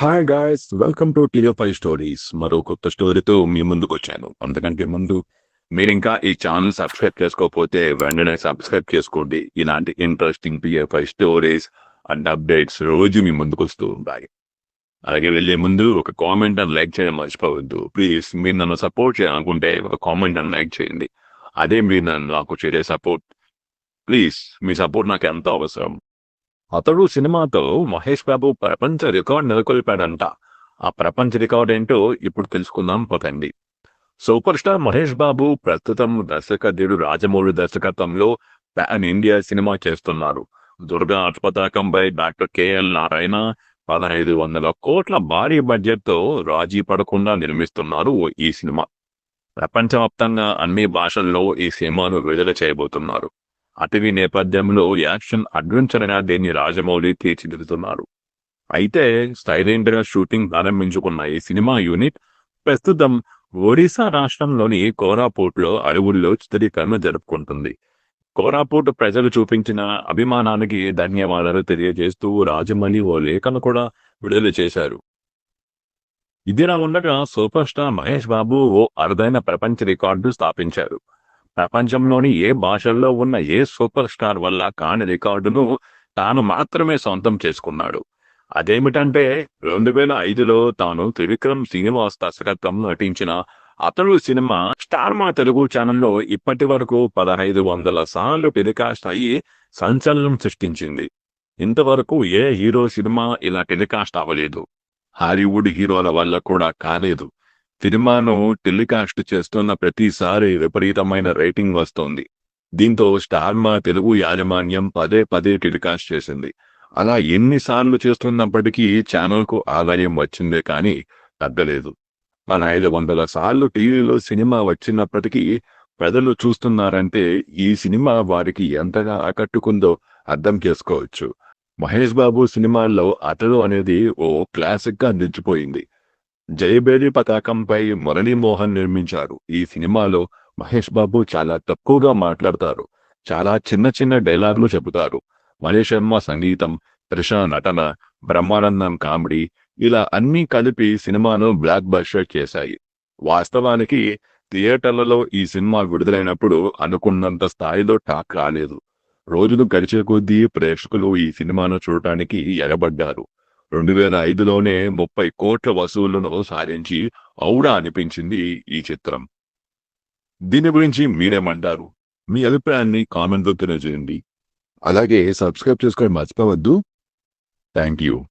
Hi guys welcome to Teerio five stories మరో కొత్త స్టోరీతో మీ ముందుకు వచ్చాను. అంతకంటే ముందు మీరు ఇంకా ఈ ఛానల్ సబ్స్క్రైబ్ చేసుకోకపోతే వెంటనే సబ్స్క్రైబ్ చేసుకోండి. ఇలాంటి interesting Teerio five stories and updates రోజు మీ ముందుకు వస్తూ ఉంటాయి. అలాగే వెళ్ళే ముందు ఒక కామెంట్ అండ్ లైక్ చేయడం మర్చిపోవద్దు. ప్లీజ్ మీరు నన్ను సపోర్ట్ చేయాలనుకుంటే ఒక కామెంట్ అండ్ లైక్ చేయండి. అదే మీరు నన్ను నాకు చేసే సపోర్ట్ ప్లీజ్ మీ సపోర్ట్ నాకు ఎంతో అవసరం. అతడు సినిమాతో మహేష్ బాబు ప్రపంచ రికార్డ్ నెలకొల్పాడంట. ఆ ప్రపంచ రికార్డ్ ఏంటో ఇప్పుడు తెలుసుకుందాం పోతండి సూపర్ స్టార్ మహేష్ బాబు ప్రస్తుతం దర్శకధుడు రాజమౌళి దర్శకత్వంలో పాన్ ఇండియా సినిమా చేస్తున్నారు. దుర్గా అర్పతాకంపై డాక్టర్ కెఎల్ నారాయణ పదహైదు వందల కోట్ల భారీ బడ్జెట్తో రాజీ పడకుండా నిర్మిస్తున్నారు ఈ సినిమా. ప్రపంచవ్యాప్తంగా అన్ని భాషల్లో ఈ సినిమాను విడుదల చేయబోతున్నారు. అటవీ నేపథ్యంలో యాక్షన్ అడ్వెంచర్ అయిన దీన్ని రాజమౌళి తీర్చిదిద్దుతున్నారు? అయితే సైలెంట్గా షూటింగ్ ప్రారంభించుకున్న ఈ సినిమా యూనిట్ ప్రస్తుతం ఒడిశా రాష్ట్రంలోని కోరాపూట్లో అడవుల్లో చిత్రీకరణ జరుపుకుంటుంది. కోరాపూట్ ప్రజలు చూపించిన అభిమానానికి ధన్యవాదాలు తెలియజేస్తూ రాజమౌళి ఓ లేఖను కూడా విడుదల చేశారు. ఇదిలా ఉండగా సూపర్ స్టార్ మహేష్ బాబు ఓ అరుదైన ప్రపంచ రికార్డు స్థాపించారు. ప్రపంచంలోని ఏ భాషల్లో ఉన్న ఏ సూపర్ స్టార్ వల్ల కాని రికార్డును తాను మాత్రమే సొంతం చేసుకున్నాడు. అదేమిటంటే రెండు వేల ఐదులో తాను త్రివిక్రమ్ శ్రీనివాస్ దర్శకత్వంలో నటించిన అతడు సినిమా స్టార్ మా తెలుగు ఛానల్లో ఇప్పటి వరకు పదహైదు వందల సార్లు టెలికాస్ట్ అయ్యి సంచలనం సృష్టించింది. ఇంతవరకు ఏ హీరో సినిమా ఇలా టెలికాస్ట్ అవ్వలేదు. హాలీవుడ్ హీరోల వల్ల కూడా కాలేదు. సినిమాను టెలికాస్ట్ చేస్తున్న ప్రతిసారి విపరీతమైన రేటింగ్ వస్తోంది. దీంతో స్టార్ మా తెలుగు యాజమాన్యం పదే పదే టెలికాస్ట్ చేసింది. అలా ఎన్నిసార్లు చేస్తున్నప్పటికీ ఛానల్కు ఆదాయం వచ్చిందే కానీ తగ్గలేదు. మన ఐదు వందల సార్లు టీవీలో సినిమా వచ్చినప్పటికీ ప్రజలు చూస్తున్నారంటే ఈ సినిమా వారికి ఎంతగా ఆకట్టుకుందో అర్థం చేసుకోవచ్చు. మహేష్ బాబు సినిమాల్లో అతడు అనేది ఓ క్లాసిక్గా నిలిచిపోయింది. జయబేరి పతాకంపై మురళీమోహన్ నిర్మించారు. ఈ సినిమాలో మహేష్ బాబు చాలా తక్కువగా మాట్లాడతారు. చాలా చిన్న చిన్న డైలాగులు చెబుతారు. మహేష్ శర్మ సంగీతం త్రిష నటన బ్రహ్మానందం కామెడీ ఇలా అన్నీ కలిపి సినిమాను బ్లాక్ బస్టర్ చేశాయి. వాస్తవానికి థియేటర్లలో ఈ సినిమా విడుదలైనప్పుడు అనుకున్నంత స్థాయిలో టాక్ రాలేదు. రోజులు గడిచే కొద్దీ ప్రేక్షకులు ఈ సినిమాను చూడటానికి ఎగబడ్డారు. రెండు వేల ఐదులోనే ముప్పై కోట్ల వసూళ్ళను సాధించి ఔడా అనిపించింది ఈ చిత్రం. దీని గురించి మీరేమంటారు? మీ అభిప్రాయాన్ని కామెంట్లో తెలియజేయండి. అలాగే సబ్స్క్రైబ్ చేసుకొని మర్చిపోవద్దు. Thank you